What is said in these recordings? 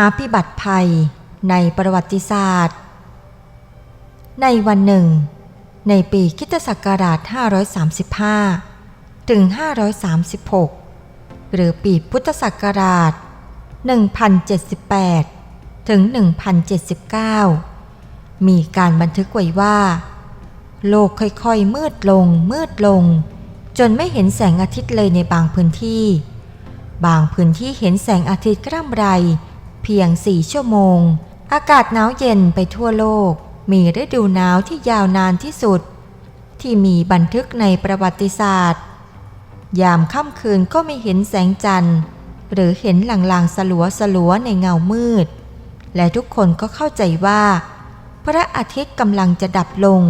หาพิบัติภัยในประวัติศาสตร์ ในวันหนึ่ง ในปีคิตศักราช 535 ถึง 536 หรือปีพุทธศักราช 1078 ถึง 1079 มีการบันทึกไว้ว่า โลกค่อยๆ มืดลง มืดลง จนไม่เห็นแสงอาทิตย์เลยในบางพื้นที่ บางพื้นที่เห็นแสงอาทิตย์กร่ำไร เพียงสี่ชั่วโมง อากาศหนาวเย็นไปทั่วโลก มีฤดูหนาวที่ยาวนานที่สุด ที่มีบันทึกในประวัติศาสตร์ ยามค่ำคืนก็ไม่เห็นแสงจันทร์ หรือเห็นหลางๆสลัวสลัวในเงามืด และทุกคนก็เข้าใจว่า พระอาทิตย์กำลังจะดับลง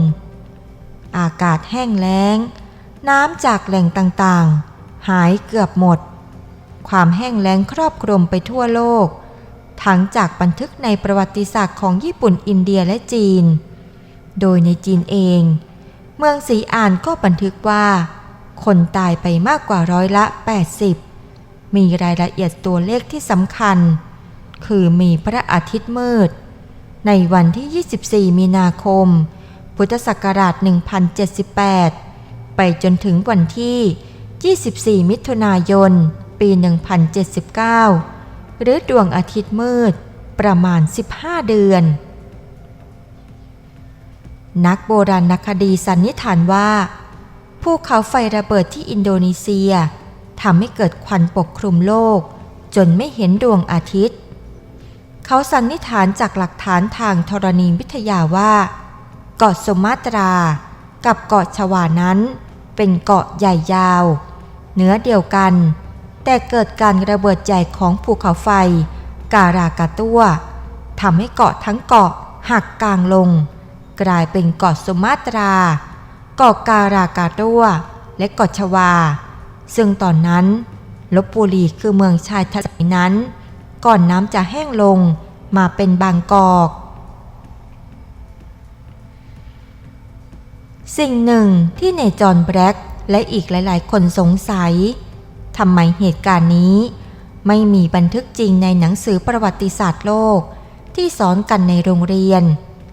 อากาศแห้งแล้ง น้ำจากแหล่งต่างๆ หายเกือบหมดความแห้งแล้งครอบคลุมไปทั่วโลก ทั้งจากบันทึกในประวัติศาสตร์ของญี่ปุ่นอินเดียและจีน โดยในจีนเอง เมืองสีอานก็บันทึกว่า คนตายไปมากกว่าร้อยละ 80 มีรายละเอียดตัวเลขที่สำคัญ คือมีพระอาทิตย์มืด ในวันที่ 24 มีนาคม พุทธศักราช 1078 ไปจนถึงวันที่ 24 มิถุนายน ปี 1079 หรือดวงอาทิตย์มืดประมาณ 15 เดือน นักโบราณคดีสันนิษฐานว่าภูเขาไฟระเบิดที่อินโดนีเซียทำให้เกิดควันปกคลุมโลก จนไม่เห็นดวงอาทิตย์ เขาสันนิษฐานจากหลักฐานทางธรณีวิทยาว่า เกาะสุมาตรา กับเกาะชวานั้น เป็นเกาะใหญ่ยาว เนื้อเดียวกัน แต่เกิดการระเบิดใหญ่ของภูเขาไฟ การากาตัวทำให้เกาะทั้งเกาะหักกลางลง กลายเป็นเกาะสุมาตรา เกาะการากาตัวและเกาะชวา ซึ่งตอนนั้นลบบุรีคือเมืองชายทะเลนั้น ก่อนน้ำจะแห้งลงมาเป็นบางกอก สิ่งหนึ่งที่เนจอนแบล็กและอีกหลาย ๆ คนสงสัย ทำไมเหตุการณ์นี้ ไม่มีบันทึกจริงในหนังสือประวัติศาสตร์โลก ที่สอนกันในโรงเรียน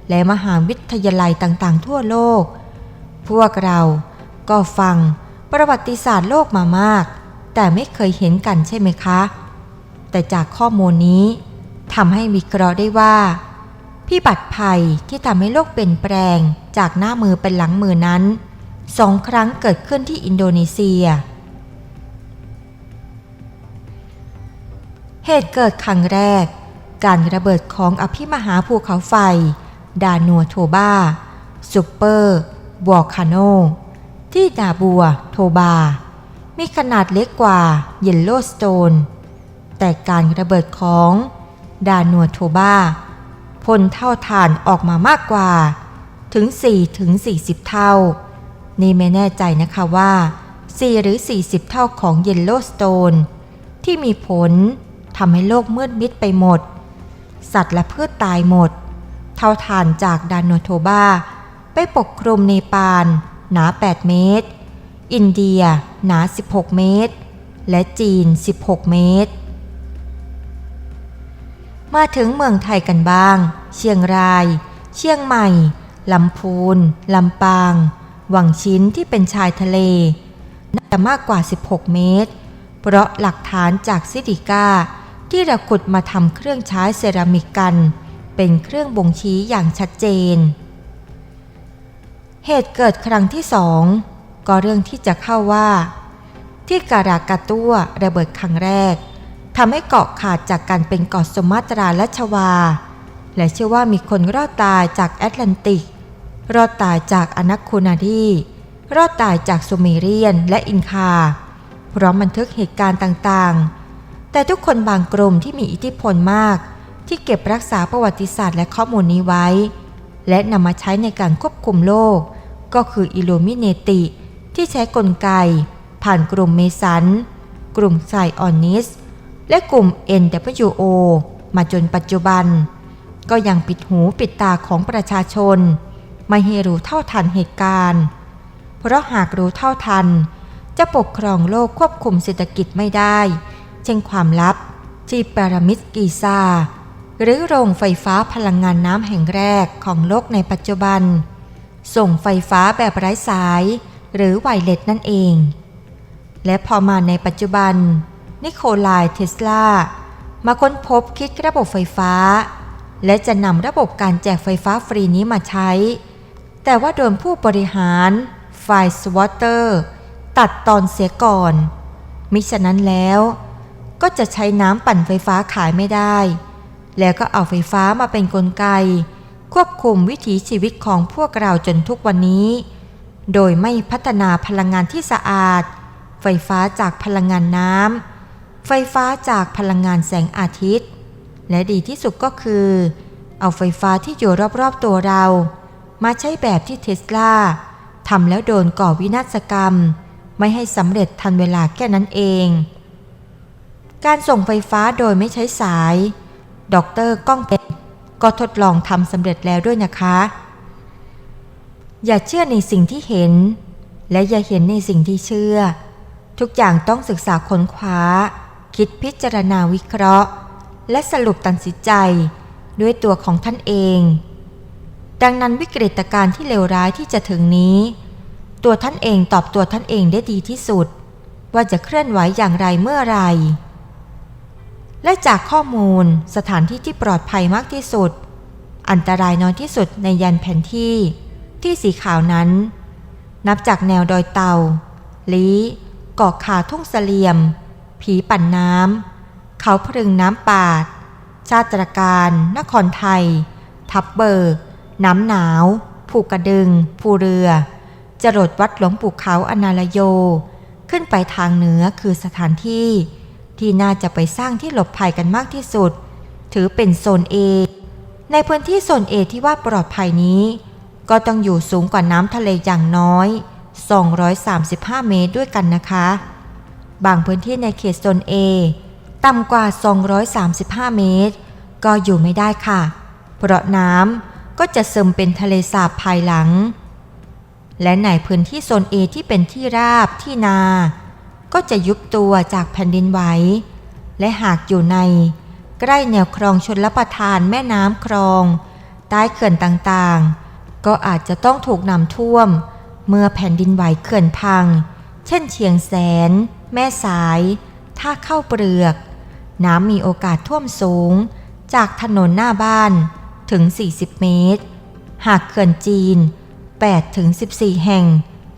และมหาวิทยาลัยต่างๆ ทั่วโลก พวกเราก็ฟังประวัติศาสตร์โลกมามาก แต่ไม่เคยเห็นกันใช่ไหมคะ แต่จากข้อมูลนี้ทำให้วิเคราะห์ได้ว่า พิบัติภัยที่ทำให้โลกเปลี่ยนแปลงจากหน้ามือเป็นหลังมือนั้นสองครั้งเกิดขึ้นที่อินโดนีเซีย เหตุเกิดครั้งแรก การระเบิดของอภิมหาภูเขาไฟ ดานัวโทบาซูเปอร์วอลคาโน ที่ดาบัวโทบา มีขนาดเล็กกว่าเยลโลสโตน แต่การระเบิดของดานัวโทบาพ่นเท่าฐานออกมามากกว่า ถึง4ถึง40 เท่า นี่ไม่แน่ใจนะคะว่า 4 หรือ 40 เท่าของเยลโลสโตนที่มีผลำให้โลกมืดมิดไปหมด สัตว์และพืชตายหมด เท่าฐานจากดานโนโทบา ไปปกคลุมเนปาล หนา 8 เมตร อินเดีย หนา 16 เมตร และจีน 16 เมตร มาถึงเมืองไทยกันบ้าง เชียงราย เชียงใหม่ ลำพูน ลำปาง วังชิ้นที่เป็นชายทะเล น่าจะมากกว่า 16 เมตร เพราะหลักฐานจากซิติก้า ที่เราขุดมาทำเครื่องใช้เซรามิกกัน เป็นเครื่องบ่งชี้อย่างชัดเจน เหตุเกิดครั้งที่สองก็เรื่องที่จะเข้าว่า ที่การากาตัวระเบิดครั้งแรกทำให้เกาะขาดจากการเป็นเกาะสมาตราและชวา และเชื่อว่ามีคนรอดตายจากแอตแลนติก รอดตายจากอนัคโคนาดีรอดตายจากซูเมเรียนและอินคาพร้อมบันทึกเหตุการณ์ต่างๆ แต่ทุกคนบางกลุ่มที่มีอิทธิพลมาก ที่เก็บรักษาประวัติศาสตร์และข้อมูลนี้ไว้ และนำมาใช้ในการควบคุมโลก ก็คืออิลูมิเนติ ที่ใช้กลไก ผ่านกลุ่มเมสัน กลุ่มไซออนิส และกลุ่ม NWO มาจนปัจจุบัน ก็ยังปิดหูปิดตาของประชาชน ไม่ให้รู้เท่าทันเหตุการณ์ เพราะหากรู้เท่าทัน จะปกครองโลกควบคุมเศรษฐกิจไม่ได้ เช่นความลับ ที่ปารามิดกีซาหรือโรงไฟฟ้าพลังงานน้ำแห่งแรกของโลกในปัจจุบัน ส่งไฟฟ้าแบบไร้สาย หรือไวเลสนั่นเอง และพอมาในปัจจุบัน นิโคลายเทสลา มาค้นพบคิดระบบไฟฟ้า และจะนำระบบการแจกไฟฟ้าฟรีนี้มาใช้ แต่ว่าโดนผู้บริหารไฟสวอเตอร์ ตัดตอนเสียก่อน มิฉะนั้นแล้ว ก็จะใช้น้ำปั่นไฟฟ้าขายไม่ได้ แล้วก็เอาไฟฟ้ามาเป็นนกลไก ควบคุมวิถีชีวิตของพวกเราจนทุกวันนี้ โดยไม่พัฒนาพลังงานที่สะอาด ไฟฟ้าจากพลังงานน้ำไฟฟ้าจากพลังงานแสงอาทิตย์ และดีที่สุดก็คือ เอาไฟฟ้าที่อยู่รอบๆตัวเรา มาใช้แบบที่เทสลาทำแล้วโดนก่อวินาศกรรม ไม่ให้สำเร็จทันเวลาแค่นั้นเอง การส่งไฟฟ้าโดยไม่ใช้สาย ดรก้องเพชรก็ทดลองทำสำเร็จแล้วด้วยนะคะ อย่าเชื่อในสิ่งที่เห็น และอย่าเห็นในสิ่งที่เชื่อ ทุกอย่างต้องศึกษาค้นคว้า คิดพิจารณาวิเคราะห์ และสรุปตัดสินใจด้วยตัวของท่านเอง ดังนั้นวิกฤตการณ์ที่เลวร้ายที่จะถึงนี้ ตัวท่านเองตอบตัวท่านเองได้ดีที่สุด ว่าจะเคลื่อนไหวอย่างไรเมื่อไร และจากข้อมูลสถานที่ที่ปลอดภัยมากที่สุด อันตรายน้อยที่สุดในยันแผนที่ ที่สีขาวนั้น นับจากแนวดอยเตาลีเกาะขาทุ่งเสลียม ผีปั่นน้ำเขาพรึงน้ำปาด ชาตรการ นครไทย ทับเบิก น้ำหนาวภูกระดึง ภูเรือ จรดวัดหลวงปู่เขาอนาลโย ขึ้นไปทางเหนือคือสถานที่ ที่น่าจะไปสร้างที่หลบภัยกันมากที่สุด ถือเป็นโซนเอในพื้นที่โซนเอที่ว่าปลอดภัยนี้ ก็ต้องอยู่สูงกว่าน้ำทะเลอย่างน้อย 235 เมตรด้วยกันนะคะ บางพื้นที่ในเขตโซน A ต่ำกว่า 235 เมตร ก็อยู่ไม่ได้ค่ะ เพราะน้ำก็จะซึมเป็นทะเลสาบภายหลัง และในพื้นที่โซน A ที่เป็นที่ราบที่นา ก็จะยุบตัวจากแผ่นดินไหว และหากอยู่ใน ใกล้แนวคลองชนลประทานแม่น้ำคลอง ใต้เขื่อนต่างๆ ก็อาจจะต้องถูกน้ำท่วม เมื่อแผ่นดินไหวเขื่อนพัง เช่นเชียงแสน แม่สาย ท่าเข้าเปลือก น้ำมีโอกาสท่วมสูง จากถนนหน้าบ้านถึง 40 เมตร หากเขื่อนจีน8ถึง14 แห่ง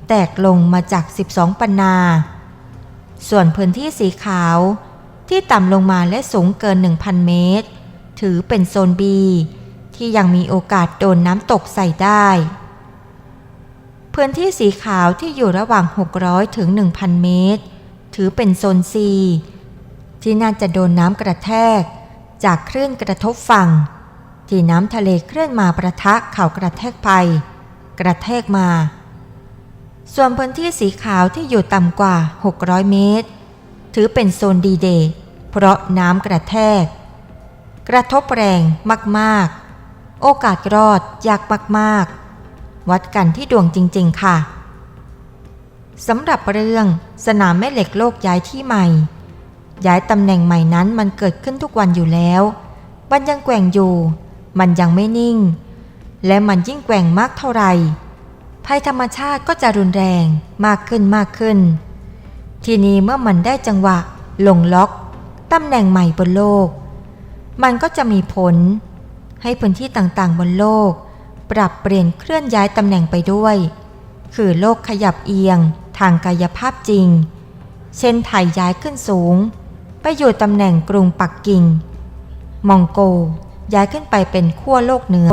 แตกลงมาจาก 12 ปันนา ส่วนพื้นที่สีขาวที่ต่ำลงมาและสูงเกิน 1,000 เมตร ถือเป็นโซน B ที่ยังมีโอกาสโดนน้ำตกใส่ได้ พื้นที่สีขาวที่อยู่ระหว่าง 600 ถึง 1,000 เมตร ถือเป็นโซน C ที่น่าจะโดนน้ำกระแทก จากคลื่นกระทบฝั่ง ที่น้ำทะเลเคลื่อนมาประทะเข่ากระแทกไป กระแทกมา ส่วนพื้นที่สีขาวที่อยู่ต่ำกว่า 600 เมตร ถือเป็นโซนดีเดย์เพราะน้ำกระแทก กระทบแรงมากๆ โอกาสรอดยากมากๆ วัดกันที่ดวงจริง ๆ ค่ะสำหรับเรื่องสนามแม่เหล็กโลกย้ายที่ใหม่ ย้ายตำแหน่งใหม่นั้นมันเกิดขึ้นทุกวันอยู่แล้ว มันยังแกว่งอยู่ มันยังไม่นิ่ง และมันยิ่งแกว่งมากเท่าไหร่ ภัยธรรมชาติก็จะรุนแรงมากขึ้นมากขึ้น ทีนี้เมื่อมันได้จังหวะลงล็อกตำแหน่งใหม่บนโลก มันก็จะมีผล ให้พื้นที่ต่างๆบนโลก ปรับเปลี่ยนเคลื่อนย้ายตำแหน่งไปด้วย คือโลกขยับเอียงทางกายภาพจริง เช่นไทยย้ายขึ้นสูง ไปอยู่ตำแหน่งกรุงปักกิ่ง มองโกย้ายขึ้นไปเป็นขั้วโลกเหนือ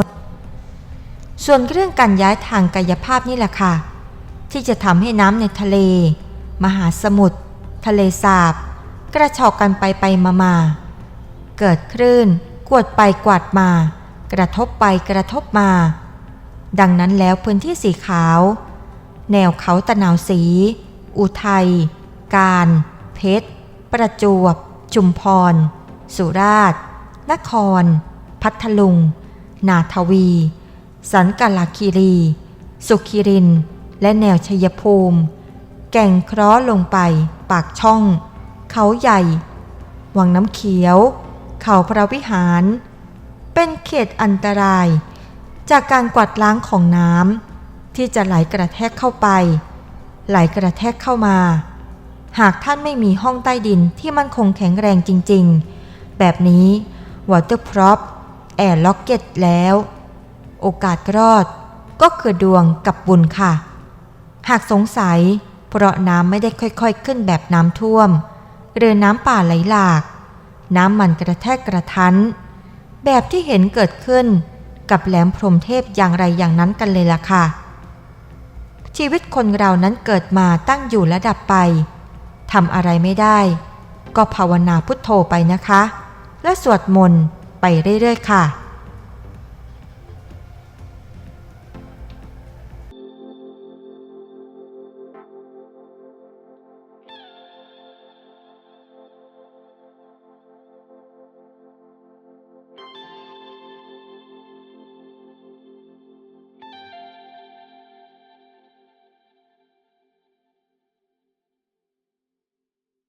ส่วนเรื่องการย้ายทางกายภาพนี่แหละค่ะ ที่จะทำให้น้ำในทะเล มหาสมุทรทะเลสาบ กระชอกกันไปไปมามาเกิดคลื่นกวดไปกวาดมา กระทบไปกระทบมา ดังนั้นแล้วพื้นที่สีขาว แนวเขาตะนาวสี อุทัย การ เพชร ประจวบ จุมพร สุราษฎร์นคร พัทลุง นาทวี สันกาลาคีรี สุขีริน และแนวชัยภูมิ แก่งเคราะห์ลงไป ปากช่อง เขาใหญ่ วังน้ำเขียว เขาพระวิหาร เป็นเขตอันตราย จากการกวาดล้างของน้ำที่จะไหลกระแทกเข้าไป ไหลกระแทกเข้ามา หากท่านไม่มีห้องใต้ดินที่มันคงแข็งแรงจริง ๆ แบบนี้ Waterprop แอร์ล็อกเก็ตแล้ว โอกาสรอด ก็คือดวงกับบุญค่ะ หากสงสัย เพราะน้ำไม่ได้ค่อยๆขึ้นแบบน้ำท่วม หรือน้ำป่าไหลหลาก น้ำมันกระแทกกระทัน แบบที่เห็นเกิดขึ้นกับแหลมพรมเทพอย่างไรอย่างนั้นกันเลยล่ะค่ะ ชีวิตคนเรานั้นเกิดมาตั้งอยู่และดับไปทำอะไรไม่ได้ ก็ภาวนาพุทโธไปนะคะ และสวดมนต์ไปเรื่อยๆค่ะ